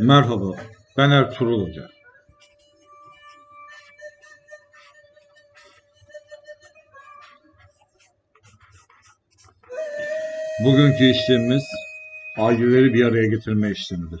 Merhaba, ben Ertuğrul Hoca. Bugünkü işlemimiz aileleri bir araya getirme işlemidir.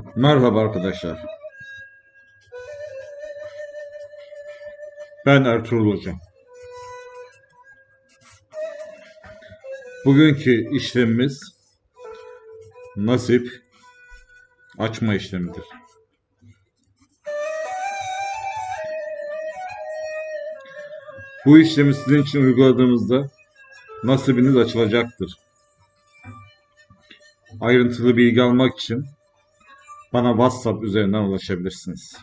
Merhaba arkadaşlar. Ben Ertuğrul Hocam. Bugünkü işlemimiz nasip açma işlemidir. Bu işlemi sizin için uyguladığımızda nasibiniz açılacaktır. Ayrıntılı bilgi almak için bana WhatsApp üzerinden ulaşabilirsiniz.